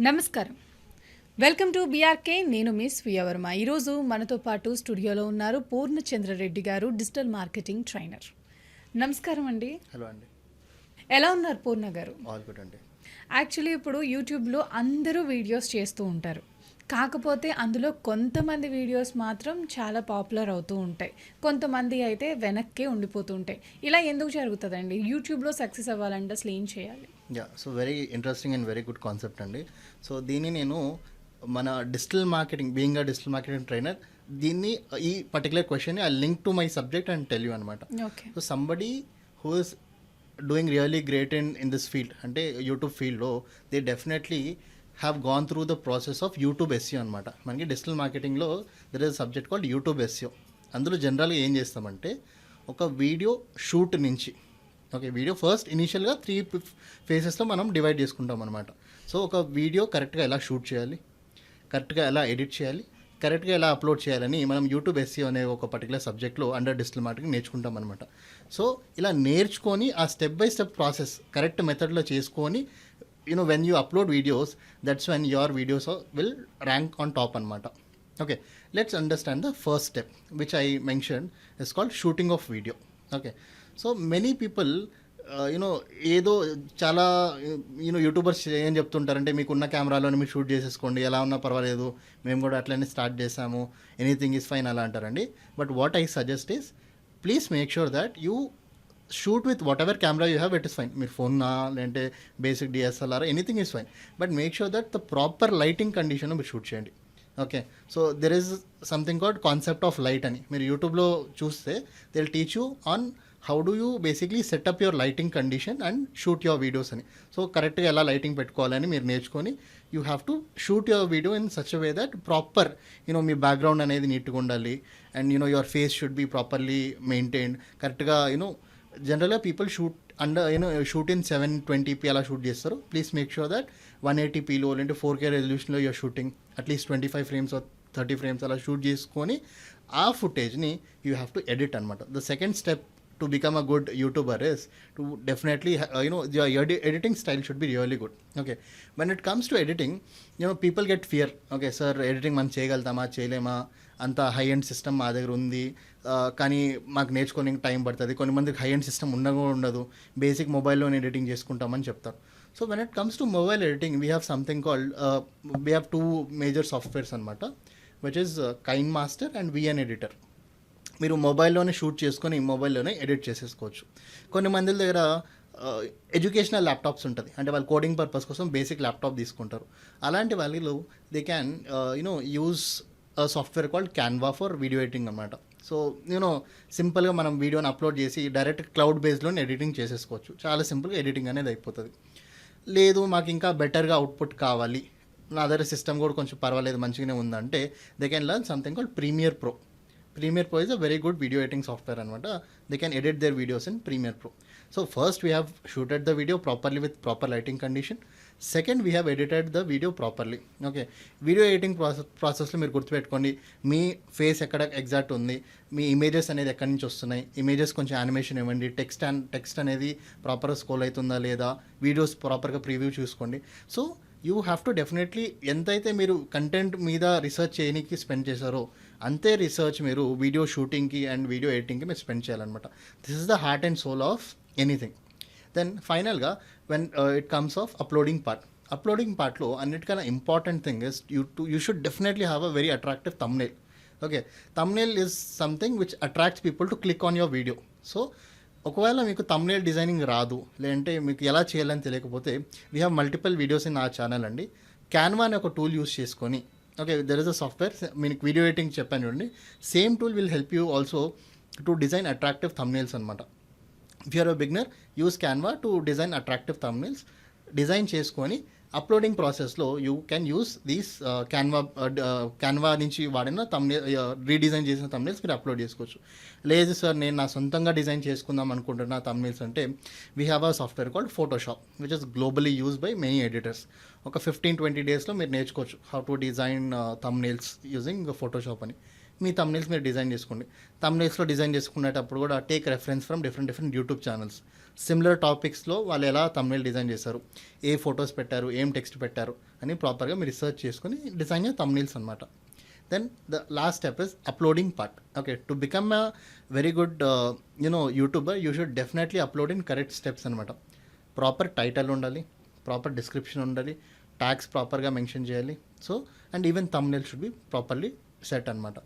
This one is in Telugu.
నమస్కారం. వెల్కమ్ టు బీఆర్కే నేను మీ స్వీయవర్మ ఈరోజు మనతో పాటు స్టూడియోలో ఉన్నారు పూర్ణచంద్రరెడ్డి గారు డిజిటల్ మార్కెటింగ్ ట్రైనర్. నమస్కారం అండి. హలో అండి. ఎలా ఉన్నారు పూర్ణ గారు? అండి. యాక్చువల్లీ ఇప్పుడు యూట్యూబ్లో అందరూ వీడియోస్ చేస్తూ ఉంటారు. కాకపోతే అందులో కొంతమంది వీడియోస్ మాత్రం చాలా పాపులర్ అవుతూ ఉంటాయి. కొంతమంది అయితే వెనక్కే ఉండిపోతూ ఉంటాయి. ఇలా ఎందుకు జరుగుతుందండి? యూట్యూబ్లో సక్సెస్ అవ్వాలంటే అసలు ఏం చేయాలి? Ya so very interesting and very good concept అండి. సో దీన్ని నేను మన digital marketing being a digital marketing trainer దీన్ని ఈ particular question I link to my subject and tell you అనమాట so somebody who is doing really great in in this field అంటే యూట్యూబ్ ఫీల్డ్లో they definitely have gone through the process of YouTube SEO అనమాట మనకి digital మార్కెటింగ్లో there is subject called YouTube SEO అందులో జనరల్గా ఏం చేస్తామంటే ఒక వీడియో షూట్ నుంచి ఓకే వీడియో ఫస్ట్ ఇనీషియల్గా త్రీ ఫేసెస్లో మనం డివైడ్ చేసుకుంటాం అనమాట సో ఒక వీడియో కరెక్ట్గా ఎలా షూట్ చేయాలి? కరెక్ట్గా ఎలా ఎడిట్ చేయాలి? కరెక్ట్గా ఎలా అప్లోడ్ చేయాలని మనం యూట్యూబ్ ఎస్సీ అనే ఒక పర్టికులర్ సబ్జెక్ట్లో అండర్ డిజిటల్ మార్కెటింగ్ నేర్చుకుంటాం అనమాట సో ఇలా నేర్చుకొని ఆ step by step process correct మెథడ్లో చేసుకొని you know when you upload videos that's when your videos will rank on top అనమాట okay let's understand the first step which I mention is called shooting of video okay so many people you know ఏదో చాలా యూనో యూట్యూబర్స్ ఏం చెప్తుంటారంటే మీకున్న కెమెరాలోనే మీరు షూట్ చేసేసుకోండి ఎలా ఉన్నా పర్వాలేదు మేము కూడా అట్లనే స్టార్ట్ చేసాము ఎనీథింగ్ ఈజ్ ఫైన్ అలా అంటారండి. But what I suggest is please make sure that you shoot with whatever camera you have it is fine మీరు ఫోన్నా లేదంటే basic DSLR anything is fine but make sure that the proper lighting condition మీరు షూట్ చేయండి. Okay so there is something called concept of light అని. మీరు యూట్యూబ్లో చూస్తే they'll teach you on how do you basically set up your lighting condition and shoot your videos అని. సో కరెక్ట్గా ఎలా లైటింగ్ పెట్టుకోవాలని మీరు నేర్చుకొని you have to shoot your video in such way that proper you know me background అనేది నీట్గా ఉండాలి. And you know your face should be properly maintained కరెక్ట్గా యూనో జనరల్గా people shoot under you know shoot in seven twenty p అలా షూట్ చేస్తారు. Please make sure that one ఎయిటీపీలో లేదంటే four K రెజల్యూషన్లో your shooting at least twenty five frames thirty frames అలా షూట్ చేసుకొని ఆ ఫుటేజ్ని యూ హ్యావ్ టు ఎడిట్ అనమాట the second step to become a good YouTuber is to definitely you know your editing style should be really good okay when it comes to editing you know people get fear okay sir editing మనం చేయగలుగుతామా? చేయలేమా? అంత హై ఎండ్ సిస్టమ్ మా దగ్గర ఉంది. కానీ మాకు నేర్చుకోనికి టైం పడుతుంది. కొన్ని మందికి హై ఎండ్ సిస్టమ్ ఉండగా ఉండదు. బేసిక్ మొబైల్లోనే ఎడిటింగ్ చేసుకుంటామని చెప్తారు. So when it comes to mobile editing we have something called we have two major softwares అనమాట which is KineMaster and VN editor మీరు మొబైల్లోనే షూట్ చేసుకొని మొబైల్లోనే ఎడిట్ చేసేసుకోవచ్చు. కొన్ని మంది దగ్గర ఎడ్యుకేషనల్ ల్యాప్టాప్స్ ఉంటుంది. అంటే వాళ్ళు కోడింగ్ పర్పస్ కోసం బేసిక్ ల్యాప్టాప్ తీసుకుంటారు. అలాంటి వాళ్ళు they can you know use software called Canva for video editing అనమాట సో యూనో సింపుల్గా మనం వీడియోని అప్లోడ్ చేసి డైరెక్ట్ క్లౌడ్ బేస్లోనే ఎడిటింగ్ చేసేసుకోవచ్చు. చాలా సింపుల్గా ఎడిటింగ్ అనేది అయిపోతుంది. లేదు మాకు ఇంకా బెటర్గా అవుట్పుట్ కావాలి. నా దగ్గర సిస్టమ్ కూడా కొంచెం పర్వాలేదు మంచిగానే ఉందంటే they can learn something called Premiere Pro. Premiere Pro is a very good video editing software అనమాట they can edit their videos in Premiere Pro so first we have shooted the video properly with proper lighting condition second we have edited the video properly okay video editing process ప్రాసెస్లో మీరు గుర్తుపెట్టుకోండి. మీ ఫేస్ ఎక్కడ ఎగ్జాక్ట్ ఉంది? మీ ఇమేజెస్ అనేది ఎక్కడి నుంచి వస్తున్నాయి? ఇమేజెస్ కొంచెం యానిమేషన్ ఇవ్వండి. టెక్స్ట్ అండ్ టెక్స్ట్ అనేది ప్రాపర్గా స్కోల్ అవుతుందా లేదా? వీడియోస్ ప్రాపర్గా ప్రివ్యూ చూసుకోండి. So you have to definitely ఎంతైతే మీరు కంటెంట్ మీద రీసెర్చ్ చేయడానికి స్పెండ్ చేశారో అంతే రీసెర్చ్ మీరు వీడియో షూటింగ్కి అండ్ వీడియో ఎడిటింగ్కి మీరు స్పెండ్ చేయాలన్నమాట. This is the heart and soul of anything then ఫైనల్గా when it comes of uploading part uploading పార్ట్లో అన్నిటికన్నా important thing is you to you should definitely have a very attractive thumbnail okay thumbnail is something which attracts people to click on your video so ఒకవేళ మీకు తమ్నేల్ డిజైనింగ్ రాదు లేదంటే మీకు ఎలా చేయాలని తెలియకపోతే we have multiple videos in a channel అండి. క్యాన్వా అనే ఒక టూల్ యూస్ చేసుకొని okay there is a software మీకు వీడియో ఎడిటింగ్ చెప్పాను చూడండి. Same tool will help you also to design attractive thumbnails అనమాట if you're a beginner use Canva to design attractive thumbnails design చేసుకొని అప్లోడింగ్ ప్రాసెస్లో you can use these Canva Canva నుంచి వాడిన తమ్నే రీడిజైన్ uh, చేసిన తమ్నేల్స్ మీరు అప్లోడ్ చేసుకోవచ్చు. లేదు సార్ నేను నా సొంతంగా డిజైన్ చేసుకుందాం అనుకుంటున్న తమ్నేల్స్ అంటే we have a software called Photoshop which is globally use by many editors ఒక ఫిఫ్టీన్ ట్వంటీ డేస్లో మీరు నేర్చుకోవచ్చు how to design thumbnails using Photoshop అని. మీ తమ్నేల్స్ మీరు డిజైన్ చేసుకోండి. తమ్నేల్స్లో డిజైన్ చేసుకునేటప్పుడు కూడా take reference from different different YouTube channels similar టాపిక్స్లో వాళ్ళు ఎలా తమ్నేల్ డిజైన్ చేశారు ఏ ఫొటోస్ పెట్టారు ఏం టెక్స్ట్ పెట్టారు అని ప్రాపర్గా మీరు రీసెర్చ్ చేసుకుని డిజైన్ తమ్నేల్స్ అనమాట then the last step is uploading part okay to become a very good you know YouTuber you should definitely upload in correct steps అనమాట ప్రాపర్ టైటిల్ ఉండాలి ప్రాపర్ డిస్క్రిప్షన్ ఉండాలి ట్యాగ్స్ ప్రాపర్గా మెన్షన్ చేయాలి. So and even thumbnail should be properly set అనమాట